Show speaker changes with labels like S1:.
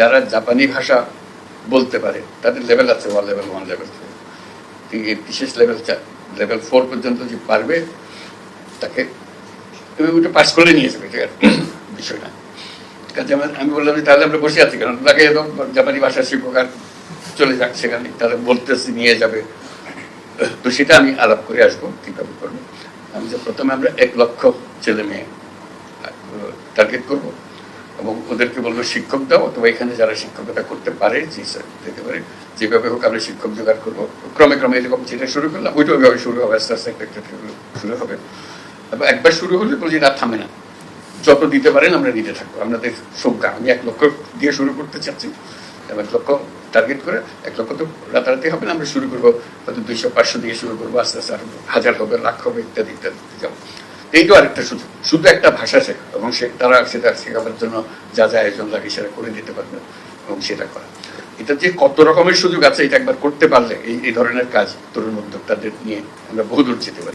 S1: যারা জাপানি ভাষা বলতে পারে, তাদের লেভেল আছে ওয়ান লেভেল ওয়ান লেভেল বিশেষ লেভেল লেভেল ফোর পর্যন্ত যে পারবে, তাকে তুমি ওটা পাস করে নিয়ে যাবে ঠিক আছে বিষয় না। কাজে আমার আমি বললাম যে, তাহলে আমরা বসে আছি কারণ তাকে একদম জাপানি ভাষা শিক্ষক আর চলে যাক সেখানে, তাহলে বলতেছি, নিয়ে যাবে। তো সেটা আমি আলাপ করে আসব, কীভাবে করব। আমি যে প্রথমে আমরা এক লক্ষ ছেলে মেয়ে টার্গেট করব। এবং ওদেরকে বলব, শিক্ষক দাও, অথবা এখানে যারা শিক্ষকতা করতে পারে যে দিতে পারে। যেভাবে হোক আমরা শিক্ষক জোগাড় করব। ক্রমে ক্রমে এরকম যেটা শুরু করলাম, ওইটা ওইভাবে শুরু হবে, আস্তে আস্তে একটা শুরু হবে। এবং একবার শুরু হলে বলছি, না, থামে না। যত দিতে পারেন, আমরা দিতে থাকব। আপনাদের সংখ্যা, আমি এক লক্ষ দিয়ে শুরু করতে চাচ্ছি। এক লক্ষ টার্গেট করে, এক লক্ষ তো রাতারাতি হবে না, আমরা শুরু করব। হয়তো দুইশো, পাঁচশো দিয়ে শুরু করব, আস্তে আস্তে আরও হাজার হবে, লাখ হবে, ইত্যাদি ইত্যাদি এইটা আরেকটা সুযোগ। শুধু একটা ভাষা শেখা এবং সে তারা সেটা শেখাবার জন্য যা যা আয়োজন লাগে সেটা করে দিতে পারবে এবং সেটা করা। এটা যে কত রকমের সুযোগ আছে, এটা একবার করতে পারলে এই এই ধরনের কাজ তরুণ উদ্যোক্তাদের নিয়ে আমরা বহুদূর যেতে পারি।